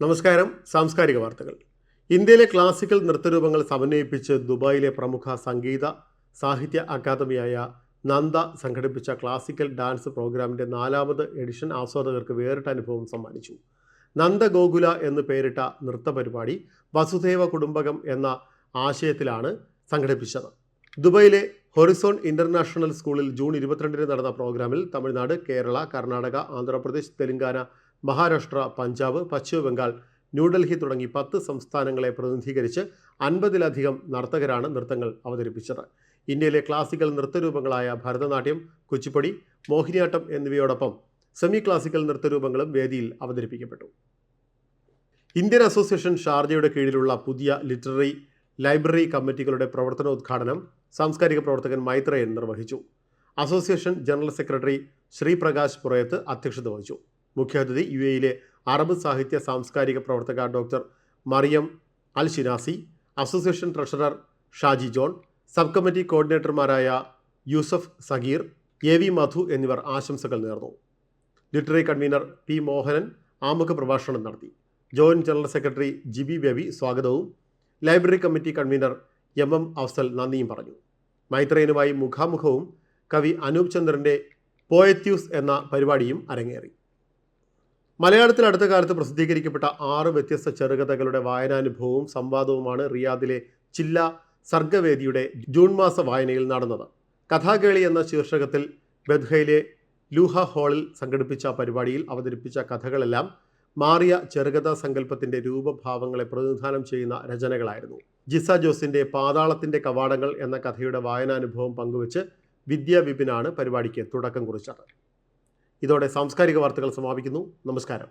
നമസ്കാരം. സാംസ്കാരിക വാർത്തകൾ. ഇന്ത്യയിലെ ക്ലാസിക്കൽ നൃത്തരൂപങ്ങൾ സമന്വയിപ്പിച്ച് ദുബായിലെ പ്രമുഖ സംഗീത സാഹിത്യ അക്കാദമിയായ നന്ദ സംഘടിപ്പിച്ച ക്ലാസിക്കൽ ഡാൻസ് പ്രോഗ്രാമിന്റെ നാലാമത് എഡിഷൻ ആസ്വാദകർക്ക് വേറിട്ട അനുഭവം സമ്മാനിച്ചു. നന്ദ ഗോകുല എന്ന് പേരിട്ട നൃത്ത പരിപാടി വസുദേവ കുടുംബകം എന്ന ആശയത്തിലാണ് സംഘടിപ്പിച്ചത്. ദുബൈയിലെ ഹൊറിസോൺ ഇന്റർനാഷണൽ സ്കൂളിൽ ജൂൺ ഇരുപത്തിരണ്ടിന് നടന്ന പ്രോഗ്രാമിൽ തമിഴ്നാട് കേരള കർണാടക ആന്ധ്രാപ്രദേശ് തെലങ്കാന മഹാരാഷ്ട്ര പഞ്ചാബ് പശ്ചിമ ബംഗാൾ ന്യൂഡൽഹി തുടങ്ങി പത്ത് സംസ്ഥാനങ്ങളെ പ്രതിനിധീകരിച്ച് അൻപതിലധികം നർത്തകരാണ് നൃത്തങ്ങൾ അവതരിപ്പിച്ചത്. ഇന്ത്യയിലെ ക്ലാസിക്കൽ നൃത്തരൂപങ്ങളായ ഭരതനാട്യം കുച്ചിപ്പൊടി മോഹിനിയാട്ടം എന്നിവയോടൊപ്പം സെമി ക്ലാസിക്കൽ നൃത്തരൂപങ്ങളും വേദിയിൽ അവതരിപ്പിക്കപ്പെട്ടു. ഇന്ത്യൻ അസോസിയേഷൻ ഷാർജയുടെ കീഴിലുള്ള പുതിയ ലിറ്റററി ലൈബ്രറി കമ്മിറ്റികളുടെ പ്രവർത്തനോദ്ഘാടനം സാംസ്കാരിക പ്രവർത്തകൻ മൈത്രേയൻ നിർവഹിച്ചു. Association general secretary Sriprakash Purayath അധ്യക്ഷത വഹിച്ചു. മുഖ്യാതിഥി യു എയിലെ അറബ് സാഹിത്യ സാംസ്കാരിക പ്രവർത്തക doctor Mariam Al Shinasi association treasurer Shaji John sub committee കോർഡിനേറ്റർമാരായ Yusuf Sageer A V Madhu എന്നിവർ ആശംസകൾ നേർന്നു. ലിറ്റററി കൺവീനർ പി മോഹനൻ ആമുഖ പ്രഭാഷണം നടത്തി. Joint general secretary Jibi Baby സ്വാഗതവും library committee convener M M Afsal നന്ദിയും പറഞ്ഞു. മൈത്രേനുമായി മുഖാമുഖവും കവി അനൂപ് ചന്ദ്രന്റെ പോയത്യൂസ് എന്ന പരിപാടിയും അരങ്ങേറി. മലയാളത്തിൽ അടുത്ത കാലത്ത് പ്രസിദ്ധീകരിക്കപ്പെട്ട ആറ് വ്യത്യസ്ത ചെറുകഥകളുടെ വായനാനുഭവവും സംവാദവുമാണ് റിയാദിലെ ചില്ല സർഗവേദിയുടെ ജൂൺ മാസ വായനയിൽ നടന്നത്. കഥാകേളി എന്ന ശീർഷകത്തിൽ ബദ്ഹയിലെ ലൂഹ ഹാളിൽ സംഘടിപ്പിച്ച പരിപാടിയിൽ അവതരിപ്പിച്ച കഥകളെല്ലാം മാറിയ ചെറുകഥാ സങ്കല്പത്തിന്റെ രൂപഭാവങ്ങളെ പ്രതിനിധാനം ചെയ്യുന്ന രചനകളായിരുന്നു. ജിസ ജോസിന്റെ പാതാളത്തിന്റെ കവാടങ്ങൾ എന്ന കഥയുടെ വായനാനുഭവം പങ്കുവച്ച് വിദ്യാ വിപിനാണ് പരിപാടിക്ക് തുടക്കം കുറിച്ചത്. ഇതോടെ സാംസ്കാരിക വാർത്തകൾ സമാപിക്കുന്നു. നമസ്കാരം.